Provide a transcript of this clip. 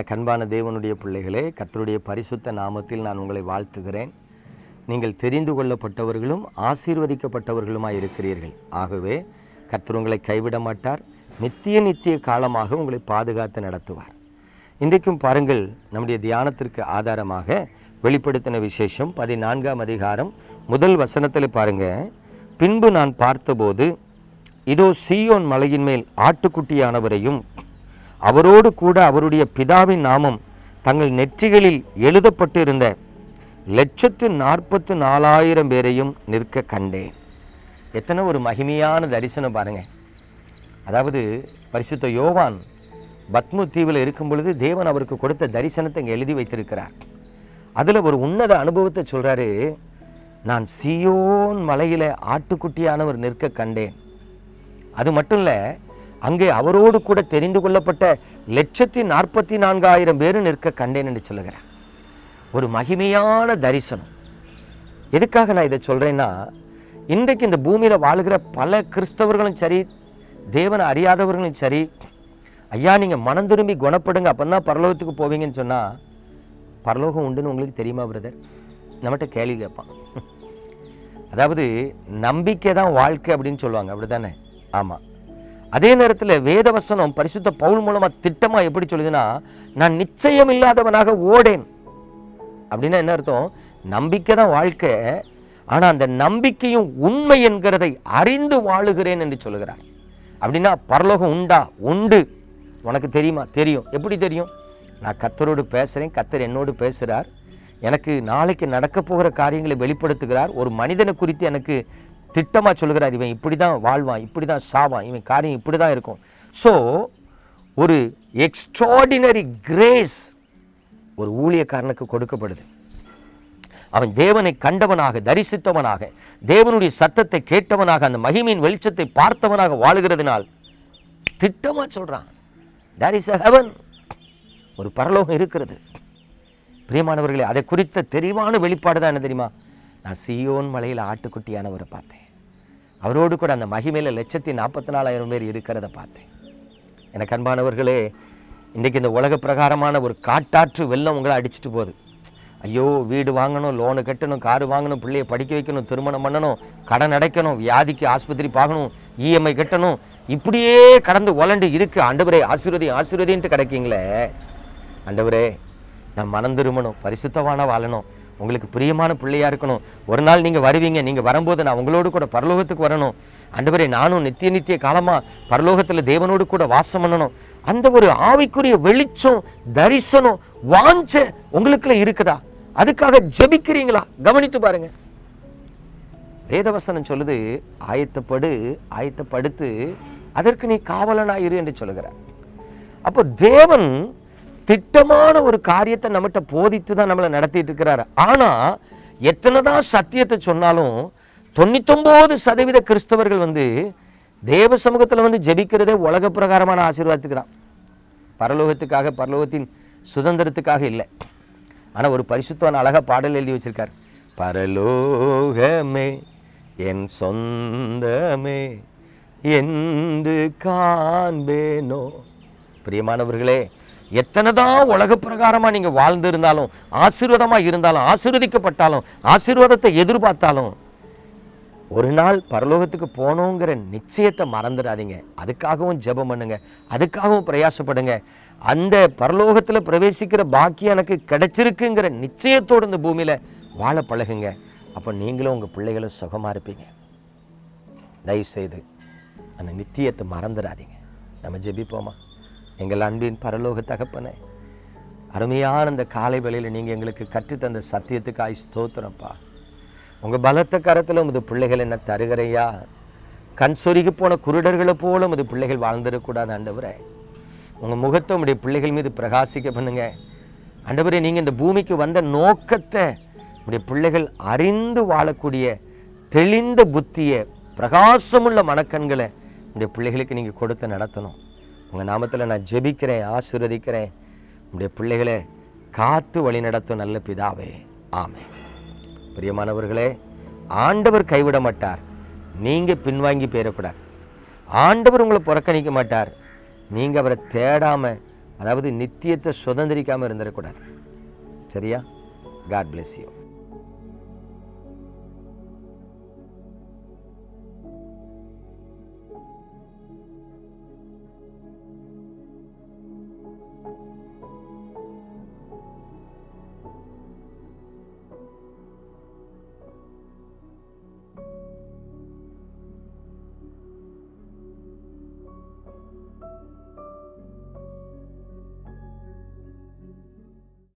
எனக்கு அன்பான தேவனுடைய பிள்ளைகளே கத்தருடைய பரிசுத்த நாமத்தில் நான் உங்களை வாழ்த்துகிறேன். நீங்கள் தெரிந்து கொள்ளப்பட்டவர்களும் ஆசீர்வதிக்கப்பட்டவர்களுமாய் இருக்கிறீர்கள். ஆகவே கத்தர் உங்களை கைவிட மாட்டார். நித்திய நித்திய காலமாக உங்களை பாதுகாத்து நடத்துவார். இன்றைக்கும் பாருங்கள் நம்முடைய தியானத்திற்கு ஆதாரமாக வெளிப்படுத்தின விசேஷம் பதினான்காம் அதிகாரம் முதல் வசனத்தில் பாருங்க. பின்பு நான் பார்த்தபோது இதோ சீயோன் மலையின் மேல் ஆட்டுக்குட்டியானவரையும் அவரோடு கூட அவருடைய பிதாவின் நாமம் தங்கள் நெற்றிகளில் எழுதப்பட்டிருந்த லட்சத்து நாற்பத்து நாலாயிரம் பேரையும் நிற்க கண்டேன். எத்தனை ஒரு மகிமையான தரிசனம் பாருங்கள் அதாவது பரிசுத்த யோவான் பத்மு தீவில் இருக்கும் பொழுது தேவன் அவருக்கு கொடுத்த தரிசனத்தை இங்கே எழுதி வைத்திருக்கிறார். அதில் ஒரு உன்னத அனுபவத்தை சொல்கிறாரு நான் சியோன் மலையில் ஆட்டுக்குட்டியானவர் நிற்க கண்டேன். அது மட்டும் இல்லை அங்கே அவரோடு கூட தெரிந்து கொள்ளப்பட்ட லட்சத்தி நாற்பத்தி நான்காயிரம் பேரும் நிற்க கண்டேன் என்று சொல்லுகிறார். ஒரு மகிமையான தரிசனம். எதுக்காக நான் இதை சொல்கிறேன்னா இன்றைக்கு இந்த பூமியில் வாழுகிற பல கிறிஸ்தவர்களும் சரி தேவனை அறியாதவர்களும் சரி ஐயா நீங்கள் மனம் திரும்பி குணப்படுங்க அப்பதான் பரலோகத்துக்கு போவீங்கன்னு சொன்னால் பரலோகம் உண்டுன்னு உங்களுக்கு தெரியுமா பிரதர்? நம்மகிட்ட கேள்வி கேட்பான். அதாவது நம்பிக்கை தான் வாழ்க்கை அப்படின்னு சொல்லுவாங்க அப்படி தானே ஆமாம் அதே நேரத்தில் வேதவசனம் பரிசுத்த பவுல் மூலமாக திட்டமாக எப்படி சொல்லுதுன்னா நான் நிச்சயம் இல்லாதவனாக ஓடேன். அப்படின்னா என்ன அர்த்தம்? நம்பிக்கை தான் வாழ்க்கை. ஆனால் அந்த நம்பிக்கையும் உண்மை என்கிறதை அறிந்து வாழுகிறேன் என்று சொல்லுகிறார். அப்படின்னா பரலோகம் உண்டா? உண்டு. உனக்கு தெரியுமா? தெரியும். எப்படி தெரியும்? நான் கத்தரோடு பேசுகிறேன் கத்தர் என்னோடு பேசுகிறார் எனக்கு நாளைக்கு நடக்க போகிற காரியங்களை வெளிப்படுத்துகிறார். ஒரு மனிதனை குறித்து எனக்கு திட்டமாக சொல்லுகிறார் இவன். இப்படி தான் வாழ்வான் இப்படி தான் சாவான் இவன் காரியம் இப்படி தான் இருக்கும். ஸோ ஒரு எக்ஸ்ட்ராடினரி கிரேஸ் ஒரு ஊழியக்காரனுக்கு கொடுக்கப்படுது. அவன் தேவனை கண்டவனாக தரிசித்தவனாக தேவனுடைய சத்தத்தை கேட்டவனாக அந்த மகிமையின் வெளிச்சத்தை பார்த்தவனாக வாழுகிறதுனால் திட்டமாக சொல்கிறான் தேர் இஸ் அ ஹெவன் ஒரு பரலோகம் இருக்கிறது. பிரியமானவர்களே அதை குறித்த தெளிவான வெளிப்பாடு தான் என்ன தெரியுமா? நான் சியோன் மலையில் ஆட்டுக்குட்டியானவரை பார்த்தேன். அவரோடு கூட அந்த மகிமையில் லட்சத்தி நாற்பத்தி நாலாயிரம் பேர் இருக்கிறத பார்த்தேன். எனக்கு அன்பானவர்களே இன்றைக்கி இந்த உலக பிரகாரமான ஒரு காட்டாற்று வெள்ளம் உங்களை அடிச்சிட்டு போகுது. ஐயோ வீடு வாங்கணும் லோனு கட்டணும் காரு வாங்கணும் பிள்ளைய படிக்க வைக்கணும் திருமணம் பண்ணணும் கடன் அடைக்கணும் வியாதிக்கு ஆஸ்பத்திரி பார்க்கணும் இஎம்ஐ கட்டணும் இப்படியே கடந்து உலண்டு இருக்குது ஆண்டவரே ஆசீர்வதி ஆசீர்வதின்ட்டு கிடைக்கீங்களே. ஆண்டவரே நான் மனம் திரும்பணும் பரிசுத்தமான வாழணும். உங்களுக்கு பிரியமான பிள்ளையாக இருக்கணும். ஒரு நாள் நீங்கள் வருவீங்க நீங்கள் வரும்போது நான் உங்களோடு கூட பரலோகத்துக்கு வரணும். ஆண்டவரே நானும் நித்திய நித்திய காலமாக பரலோகத்தில் தேவனோடு கூட வாசம் பண்ணணும். அந்த ஒரு ஆவிக்குரிய வெளிச்சம் தரிசனம் வாஞ்ச உங்களுக்குள்ள இருக்குதா? அதுக்காக ஜெபிக்கிறீங்களா? கவனித்து பாருங்க. வேதவசனம் சொல்லுது ஆயத்தப்படு ஆயத்தப்படுத்து அதற்கு நீ காவலனாயிரு என்று சொல்லுகிறார். அப்போ தேவன் திட்டமான ஒரு காரியத்தை நம்மகிட்ட போதித்து தான் நம்மளை நடத்திட்டு இருக்கிறாரு ஆனால் எத்தனை தான் சத்தியத்தை சொன்னாலும் தொண்ணூத்தொம்பது சதவீத கிறிஸ்தவர்கள் வந்து தேவ சமூகத்தில் வந்து ஜெபிக்கிறதே உலக பிரகாரமான ஆசீர்வாதத்துக்கு தான் பரலோகத்துக்காக பரலோகத்தின் சுதந்திரத்துக்காக இல்லை. ஆனால் ஒரு பரிசுத்தவான் அழகா பாடல் எழுதி வச்சிருக்கார். பரலோகமே என் சொந்தமே என்று காண்பேனோ? பிரியமானவர்களே எத்தனை தான் உலக பிரகாரமாக நீங்கள் வாழ்ந்திருந்தாலும் ஆசீர்வாதமாக இருந்தாலும் ஆசீர்வதிக்கப்பட்டாலும் ஆசீர்வாதத்தை எதிர்பார்த்தாலும் ஒரு நாள் பரலோகத்துக்கு போகணுங்கிற நிச்சயத்தை மறந்துடாதீங்க. அதுக்காகவும் ஜெபம் பண்ணுங்க. அதுக்காகவும் பிரயாசப்படுங்க. அந்த பரலோகத்தில் பிரவேசிக்கிற பாக்கியம் எனக்கு கிடைச்சிருக்குங்கிற நிச்சயத்தோடு இந்த பூமியில் வாழ பழகுங்க. அப்போ நீங்களும் உங்கள் பிள்ளைகளும் சுகமாக இருப்பீங்க. தயவு செய்து அந்த நித்தியத்தை மறந்துடாதீங்க. நம்ம ஜெபிப்போமா? எங்கள் அன்பின் பரலோக தகப்பனே அருமையான இந்த காலை வேளையில் நீங்கள் எங்களுக்கு கற்றுத்தந்த சத்தியத்துக்காய் ஸ்தோத்திரப்பா. உங்கள் பலத்த கரத்தில் உமது பிள்ளைகள் என்ன தருகிறையா? கண் சொருகி போன குருடர்களை போல உமது பிள்ளைகள் வாழ்ந்துடக்கூடாது ஆண்டவரே. உங்கள் முகத்தை உங்களுடைய பிள்ளைகள் மீது பிரகாசிக்க பண்ணுங்க. ஆண்டவரே நீங்கள் இந்த பூமிக்கு வந்த நோக்கத்தை உங்களுடைய பிள்ளைகள் அறிந்து வாழக்கூடிய தெளிந்த புத்தியை பிரகாசமுள்ள மனக்கண்களை உங்களுடைய பிள்ளைகளுக்கு நீங்கள் கொடுத்து நடத்தணும். உங்கள் நாமத்தில் நான் ஜெபிக்கிறேன் ஆசீர்வதிக்கிறேன். உங்களுடைய பிள்ளைகளை காத்து வழி நடத்தும் நல்ல பிதாவே. ஆமே பிரியமானவர்களே ஆண்டவர் கைவிட மாட்டார். நீங்கள் பின்வாங்கி போயிடக்கூடாது ஆண்டவர் உங்களை புறக்கணிக்க மாட்டார். நீங்கள் அவரை தேடாமல் அதாவது நித்தியத்தை சுதந்திரிக்காமல் இருந்துடக்கூடாது சரியா? God bless you